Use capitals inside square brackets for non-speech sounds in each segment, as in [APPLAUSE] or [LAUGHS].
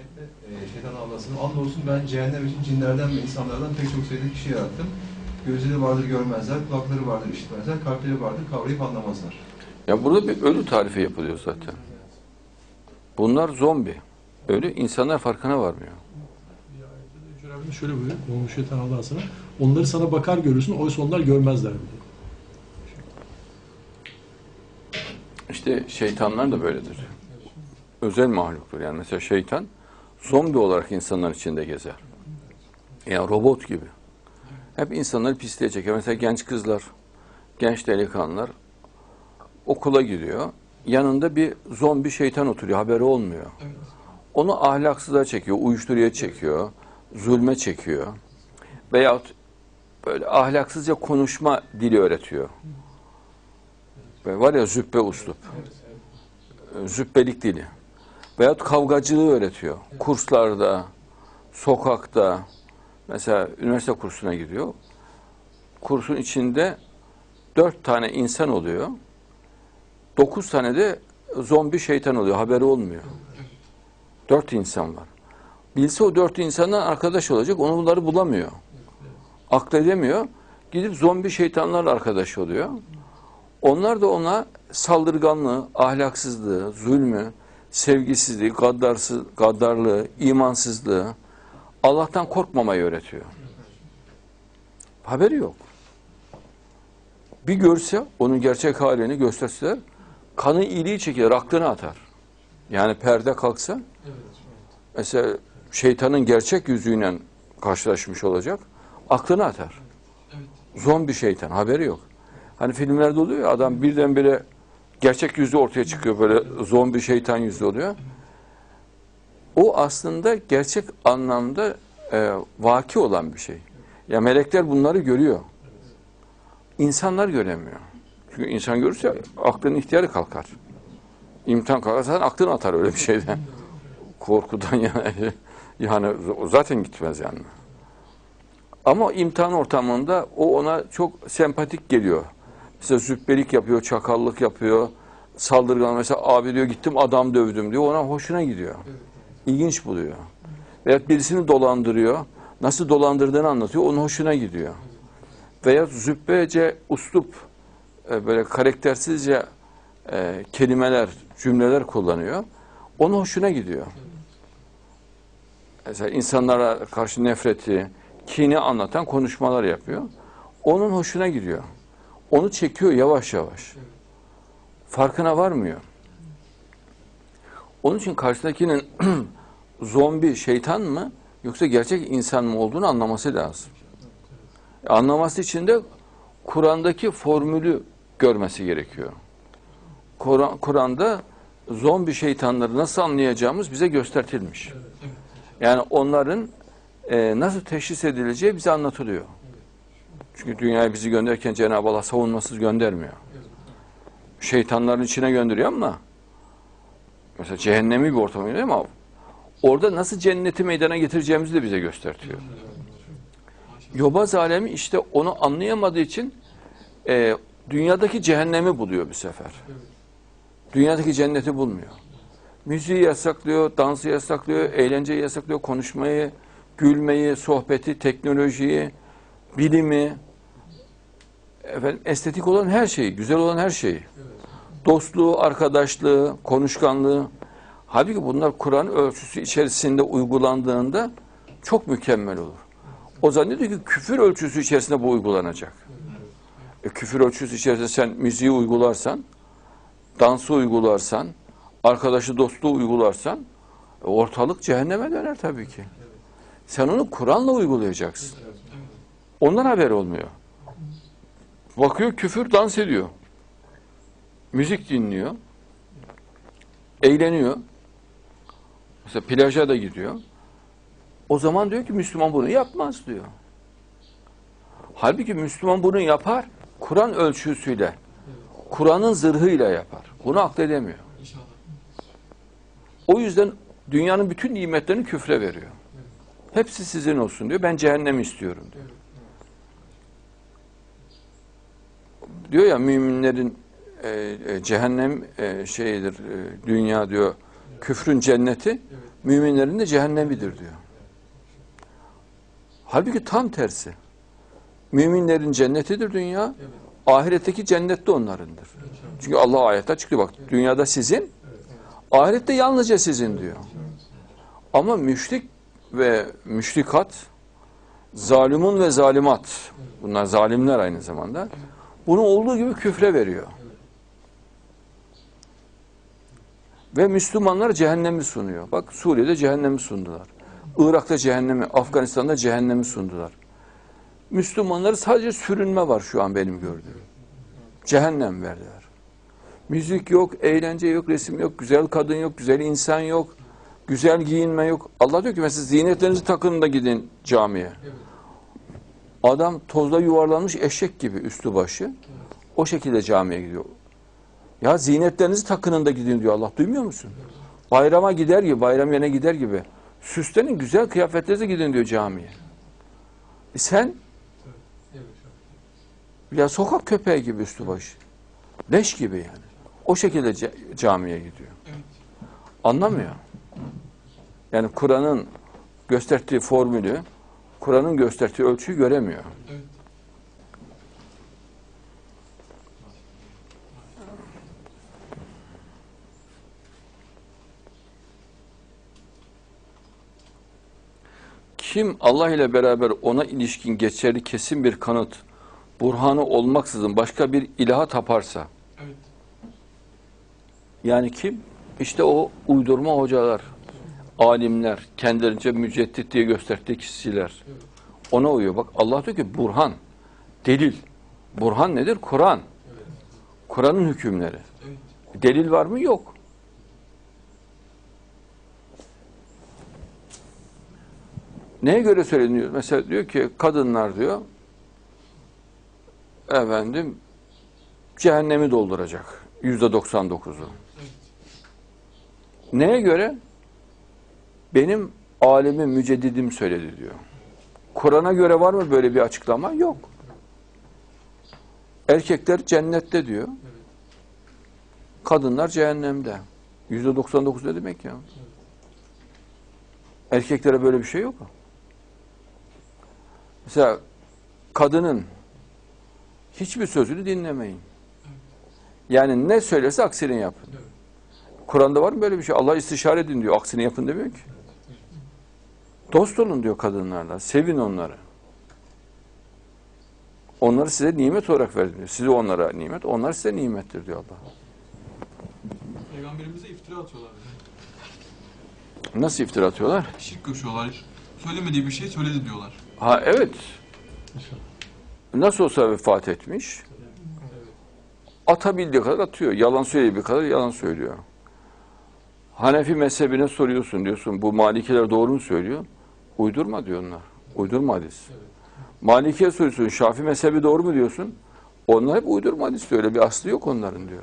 ayette e, şeytan Allah'sın. Andolsun ben cehennem için cinlerden ve insanlardan pek çok sayıda kişi yarattım. Gözleri vardır görmezler, kulakları vardır işitmezler, kalpleri vardır kavrayıp anlamazlar. Ya burada bir ölü tarifi yapılıyor zaten. Bunlar zombi. Ölü insanlar farkına varmıyor. Rabbimiz şöyle buyuruyor. Olmuş şeytan Allah sana. Onları sana bakar görürsün. Oysa onlar görmezler bile. İşte şeytanlar da böyledir. Özel mahluktur. Yani mesela şeytan zombi olarak insanların içinde gezer. Yani robot gibi. Hep insanları pisliğe çeker. Mesela genç kızlar, genç delikanlılar okula gidiyor. Yanında bir zombi şeytan oturuyor. Haberi olmuyor. Onu ahlaksızlığa çekiyor, uyuşturucuya çekiyor, zulme çekiyor. Veyahut böyle ahlaksızca konuşma dili öğretiyor. Ve var ya züppe uslup. Züppelik dili. Veyahut kavgacılığı öğretiyor. Kurslarda, sokakta. Mesela üniversite kursuna gidiyor. Kursun içinde dört tane insan oluyor. Dokuz tane de zombi şeytan oluyor. Haberi olmuyor. Dört insan var. Bilse o dört insandan arkadaş olacak. Onu bunları bulamıyor. Akledemiyor. Gidip zombi şeytanlarla arkadaş oluyor. Onlar da ona saldırganlığı, ahlaksızlığı, zulmü, sevgisizliği, gaddarsız, gaddarlığı, imansızlığı, Allah'tan korkmamayı öğretiyor. Haberi yok. Bir görse onun gerçek halini gösterseler, kanı iyiliği çekilir, aklını atar. Yani perde kalksa, mesela şeytanın gerçek yüzüyle karşılaşmış olacak, aklını atar. Zombi şeytan, haberi yok. Hani filmlerde oluyor ya adam birdenbire gerçek yüzü ortaya çıkıyor böyle zombi şeytan yüzü oluyor. O aslında gerçek anlamda e, vaki olan bir şey. Ya melekler bunları görüyor. İnsanlar göremiyor. Çünkü insan görürse aklının ihtiyarı kalkar. İmtihan kalkar zaten aklını atar öyle bir şeyden. [LAUGHS] Korkudan [LAUGHS] yani. Yani zaten gitmez yani. Ama imtihan ortamında o ona çok sempatik geliyor. Mesela züppelik yapıyor, çakallık yapıyor, saldırgan. Mesela abi diyor gittim adam dövdüm diyor. Ona hoşuna gidiyor. İlginç buluyor. Veya birisini dolandırıyor. Nasıl dolandırdığını anlatıyor. Onun hoşuna gidiyor. Veya züppece uslup e, böyle karaktersizce e, kelimeler, cümleler kullanıyor. Onun hoşuna gidiyor. Mesela insanlara karşı nefreti, kini anlatan konuşmalar yapıyor. Onun hoşuna gidiyor. Onu çekiyor yavaş yavaş. Farkına varmıyor. Onun için karşıdakinin [CLEARS THROAT] zombi şeytan mı yoksa gerçek insan mı olduğunu anlaması lazım. Anlaması için de Kur'an'daki formülü görmesi gerekiyor. Kur'an- Kur'an'da zombi şeytanları nasıl anlayacağımız bize göstertilmiş. Yani onların e, nasıl teşhis edileceği bize anlatılıyor. Çünkü dünyaya bizi gönderirken Cenab-ı Allah savunmasız göndermiyor. Şeytanların içine gönderiyor ama mesela cehennemi bir ortama gönderiyor ama orada nasıl cenneti meydana getireceğimizi de bize gösteriyor. Yobaz alemi işte onu anlayamadığı için e, dünyadaki cehennemi buluyor bir sefer. Dünyadaki cenneti bulmuyor. Müziği yasaklıyor, dansı yasaklıyor, eğlenceyi yasaklıyor, konuşmayı, gülmeyi, sohbeti, teknolojiyi, bilimi, efendim, estetik olan her şeyi, güzel olan her şeyi. Dostluğu, arkadaşlığı, konuşkanlığı. Halbuki bunlar Kur'an ölçüsü içerisinde uygulandığında çok mükemmel olur. O zannediyor ki küfür ölçüsü içerisinde bu uygulanacak. E, küfür ölçüsü içerisinde sen müziği uygularsan, dansı uygularsan, arkadaşı dostluğu uygularsan e, ortalık cehenneme döner tabii ki. Sen onu Kur'an'la uygulayacaksın. Ondan haber olmuyor. Bakıyor küfür dans ediyor. Müzik dinliyor. Eğleniyor. Mesela plaja da gidiyor. O zaman diyor ki Müslüman bunu yapmaz diyor. Halbuki Müslüman bunu yapar. Kur'an ölçüsüyle. Kur'an'ın zırhıyla yapar. Bunu akledemiyor. O yüzden dünyanın bütün nimetlerini küfre veriyor. Hepsi sizin olsun diyor. Ben cehennem istiyorum diyor. Diyor ya müminlerin e, e, cehennem e, şeyidir, e, dünya diyor Küfrün cenneti, müminlerin de cehennemidir diyor. Halbuki tam tersi. Müminlerin cennetidir dünya, ahiretteki cennet de onlarındır. Çünkü Allah ayette açıklıyor bak, dünyada sizin, ahirette yalnızca sizin diyor. Ama müşrik ve müşrikat, zalimun ve zalimat, bunlar zalimler aynı zamanda, bunu olduğu gibi küfre veriyor. Ve Müslümanlar cehennemi sunuyor. Bak Suriye'de cehennemi sundular. Irak'ta cehennemi, Afganistan'da cehennemi sundular. Müslümanları sadece sürünme var şu an benim gördüğüm. Cehennem verdiler. Müzik yok, eğlence yok, resim yok, güzel kadın yok, güzel insan yok, güzel giyinme yok. Allah diyor ki mesela ziynetlerinizi takın da gidin camiye. Adam tozda yuvarlanmış eşek gibi üstü başı. O şekilde camiye gidiyor. Ya ziynetlerinizi takının da gidin diyor Allah. Duymuyor musun? Bayrama gider gibi, bayram yerine gider gibi. Süslenin güzel kıyafetlerinize gidin diyor camiye. E sen ya sokak köpeği gibi üstü başı. Leş gibi yani. O şekilde ca- camiye gidiyor. Anlamıyor. Yani Kur'an'ın gösterdiği formülü, Kur'an'ın gösterdiği ölçüyü göremiyor. Kim Allah ile beraber ona ilişkin geçerli kesin bir kanıt, burhanı olmaksızın başka bir ilaha taparsa, Evet. yani kim? İşte o uydurma hocalar, alimler, kendilerince müceddit diye gösterdiği kişiler. Ona uyuyor. Bak Allah diyor ki burhan, delil. Burhan nedir? Kur'an. Kur'an'ın hükümleri. Delil var mı? Yok. Neye göre söyleniyor? Mesela diyor ki kadınlar diyor efendim cehennemi dolduracak. Yüzde 99'u. Neye göre? Benim alemim, müceddidim söyledi diyor. Kur'an'a göre var mı böyle bir açıklama? Yok. Erkekler cennette diyor. Kadınlar cehennemde. Yüzde 99 ne demek ya? Erkeklere böyle bir şey yok. Mesela kadının hiçbir sözünü dinlemeyin. Yani ne söylerse aksini yapın. Kur'an'da var mı böyle bir şey? Allah istişare edin diyor. Aksini yapın demiyor ki. Dost olun diyor kadınlarla. Sevin onları. Onları size nimet olarak verdim diyor. Size onlara nimet, onlar size nimettir diyor Allah. Peygamberimize iftira atıyorlar. Nasıl iftira atıyorlar? Şirk koşuyorlar. Söylemediği bir şey söyledi diyorlar. Ha evet. Nasıl olsa vefat etmiş. Atabildiği kadar atıyor. Yalan söylediği kadar yalan söylüyor. Hanefi mezhebine soruyorsun diyorsun. Bu Malikiler doğru mu söylüyor? Uydurma diyor onlar. Uydurma hadis. Maliki'ye soruyorsun. Şafi mezhebi doğru mu diyorsun? Onlar hep uydurma hadis diyor. Öyle bir aslı yok onların diyor.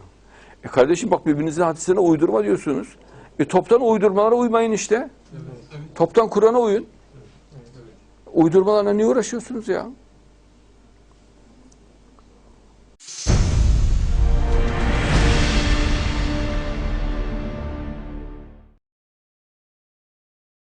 E kardeşim bak birbirinizin hadislerine uydurma diyorsunuz. E toptan uydurmalara uymayın işte. Toptan Kur'an'a uyun. Uydurmalarla niye uğraşıyorsunuz ya?